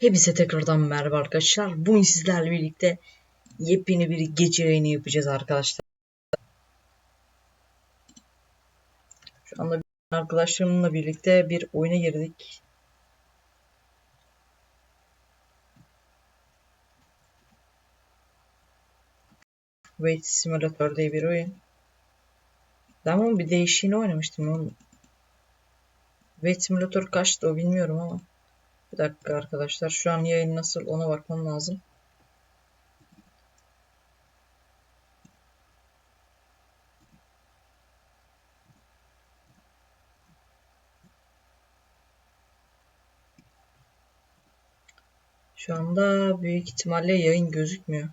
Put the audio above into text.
Hepinize tekrardan merhaba arkadaşlar. Bugün sizlerle birlikte yepyeni bir gece yayını yapacağız arkadaşlar. Şu anda arkadaşlarımla birlikte bir oyuna girdik. Wait Simulator diye bir oyun. Ben bunun bir değişiğini oynamıştım. Wait Simulator kaçtı o bilmiyorum ama. Bir dakika arkadaşlar. Şu an yayın nasıl ona bakmam lazım. Şu anda büyük ihtimalle yayın gözükmüyor.